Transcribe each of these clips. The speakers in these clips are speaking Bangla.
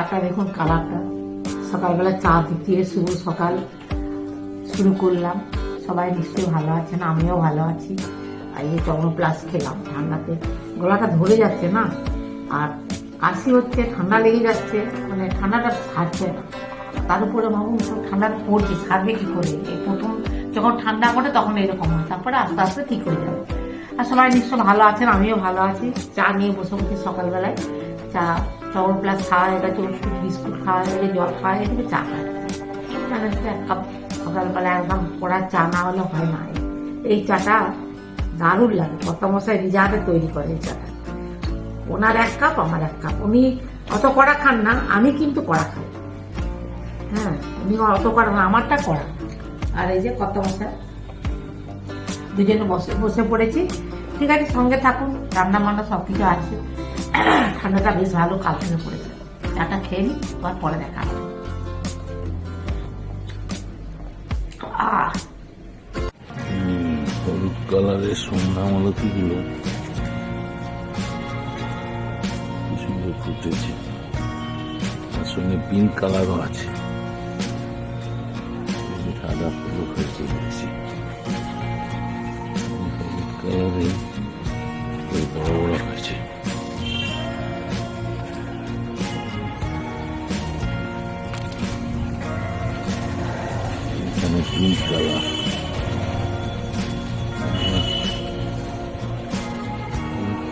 চাটা দেখুন কালারটা। সকালবেলা চা দিতে শুভ সকাল। শুরু করলাম। সবাই নিশ্চয়ই ভালো আছেন, আমিও ভালো আছি। আর এই প্লাস খেলাম ঠান্ডাতে। গলাটা ধরে যাচ্ছে না? আর কাশি হচ্ছে, ঠান্ডা লেগে যাচ্ছে। মানে ঠান্ডাটা ছাড়ছে না। তার উপরে ভাবুন, সব ঠান্ডাটা পড়ছে, ছাড়বে কী করে? এই প্রথম যখন ঠান্ডা পড়ে তখন এরকম হয়। তারপরে আস্তে আস্তে ঠিক হয়ে যাবে। আর সবাই নিশ্চয় ভালো আছেন, আমিও ভালো আছি। চা নিয়ে বসে বসে সকালবেলায় চা চবর প্লাস খাওয়া হয়ে গেছে বিস্কুট খাওয়া হয়ে গেছে জল খাওয়া হয়ে গেছে চা তো এক কাপ সকালবেলা একদম কড়া চা না হলে হয় না এই চাটা দারুণ লাগে কত মশাই রিজার্ভে তৈরি করে এই চাটা ওনার এক কাপ আমার এক কাপ উনি অত কড়া খান না আমি কিন্তু কড়া খাই হ্যাঁ উনি অত কড়া না আমারটা কড়া আর এই যে কত মশাই দুজনে বসে বসে পড়েছি ঠিক আছে সঙ্গে থাকুন রান্না বান্না সব কিছু আছে ঠান্ডাটা বেশ ভালো কাল থেকে পড়েছে চাটা খেয়ে নিই আবার পরে দেখা হবে। হলুদ কালারের সন্ধ্যা মালতিগুলো কি সুন্দর ফুটেছে। তার সঙ্গে পিঙ্ক কালারও আছে। সাদা ফুলও হলুদ কালারে বড় বড় হয়েছে।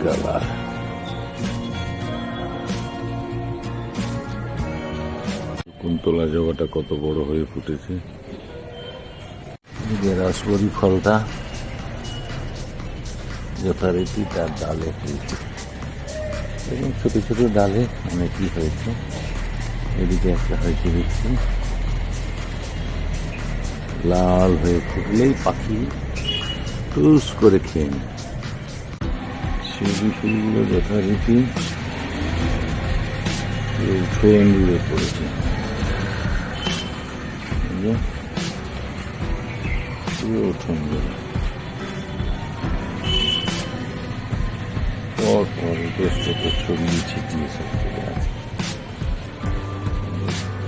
কালার কুন্তলা জগাটা কত বড় হয়ে ফুটেছে। যে রাসবরি ফলটা যথারীতি তার ডালে হয়েছে। এবং ছোট ছোট ডালে অনেকই হয়েছে, এদিকে একটা হয়েছে দেখছি। লাল হয়ে ফুটলেই পাখি টুস করে খেয়ে নেয়। শিউলি ফুলগুলো যথারীতি এঙ্গুলে পড়েছে ছিটিয়ে সব পড়ে আছে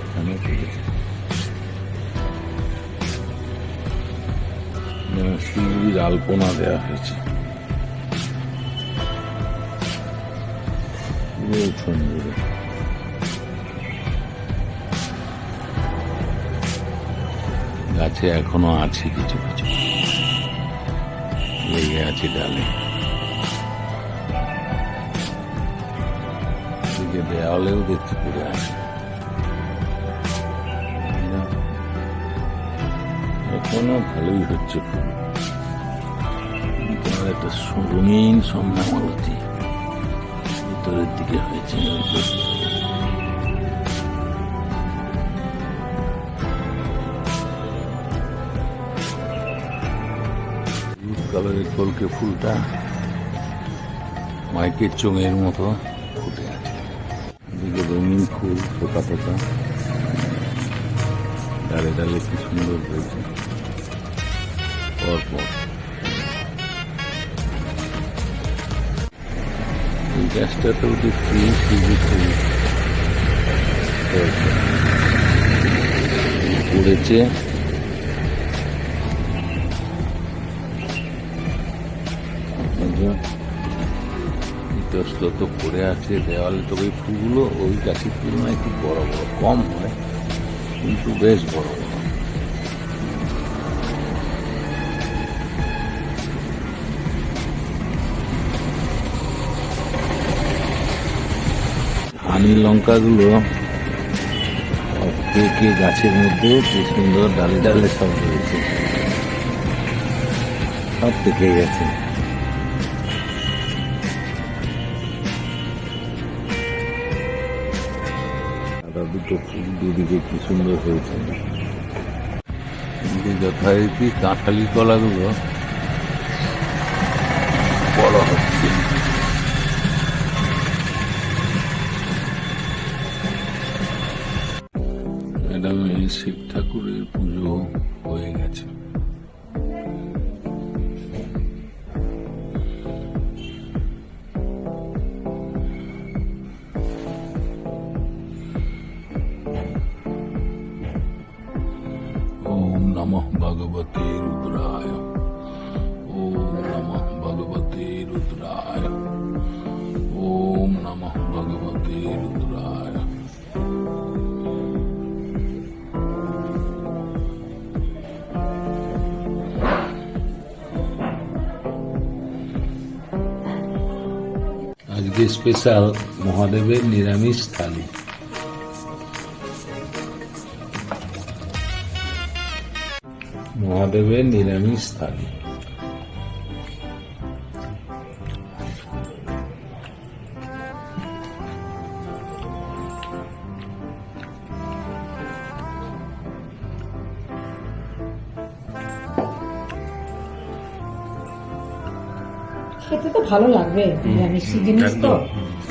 এখানে আলপনা দেওয়া হয়েছে। পুরো উঠোন গাছে এখনও আছে কিছু কিছু। লেগে আছে ডালে। দেওয়ালেও দেখছি পড়ে আছে এখনও ভালোই হচ্ছে ফুল তোমার একটা রঙিন সন্ধ্যা ভিতরের দিকে হয়েছে। কালারের কলকে ফুলটা মাইকের চোঙের মতো ফুটে আছে। রঙিন ফুল ফোটা ফোটা ডালে ডালে কি সুন্দর হয়েছে। পরপর। সবুজ সবুজ হয়েছে। পড়েছে ইতস্তত পড়ে আছে দেওয়ালে তবে ফুলগুলো ওই গাছের তুলনায় একটু বড় বড় কম হয় কিন্তু বেশ বড় হানি লঙ্কাগুলো পেকে গাছের মধ্যে কি সুন্দর ডালে ডালে সব রয়েছে। সব পেকে গেছে। দুটো ফুল দুদিকে কি সুন্দর হয়েছে। যথারীতি কাঁঠালি কলাগুলো শিব ঠাকুরের পুজো হয়ে গেছে। স্পেশাল মহাদেবের নিরামিষ থালি। মহাদেবের নিরামিষ থালি। খেতে তো ভালো লাগবে। নিরামিষি জিনিস তো।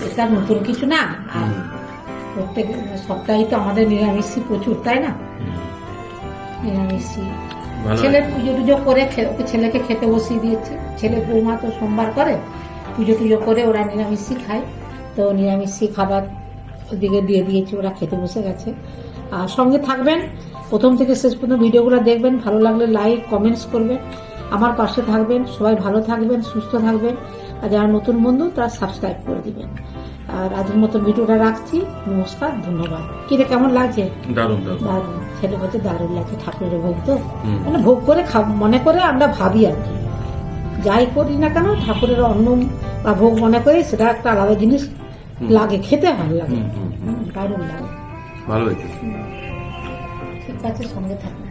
এটা নতুন কিছু না। আর প্রত্যেক সপ্তাহে তো আমাদের নিরামিষই প্রচুর তাই না? নিরামিষই। ভালো ছেলে পুজো টুজো করে ওকে ছেলেকে খেতে বসিয়ে দিয়েছি। ছেলে বৌমা তো সোমবার করে। পুজো টুজো করে ওরা নিরামিষই খায়। তো নিরামিষই খাবার ওদিকে দিয়ে দিয়েছি ওরা খেতে বসে গেছে। আর সঙ্গে থাকবেন। প্রথম থেকে শেষ পর্যন্ত ভিডিওগুলো দেখবেন। ভালো লাগলে লাইক কমেন্টস করবেন। আমার পাশে থাকবেন সবাই ভালো থাকবেন সুস্থ থাকবেন। আর যারা নতুন বন্ধু তারা সাবস্ক্রাইব করে দিবেন। আর আজকের মতো ভিডিওটা রাখছি। নমস্কার ধন্যবাদ। কিরে কেমন লাগছে? দারুণ দারুণ। ছেলে বলছে দারুণ লাগছে ঠাকুরের ভোগ তো। মানে ভোগ করে খাব- মনে করে আমরা ভাবি আর কি। যাই করি না কেন ঠাকুরের অন্ন বা ভোগ মনে করে সেটা একটা আলাদা জিনিস লাগে খেতে ভালো লাগে। দারুণ লাগে। ভালো ঠিক আছে সঙ্গে থাকুন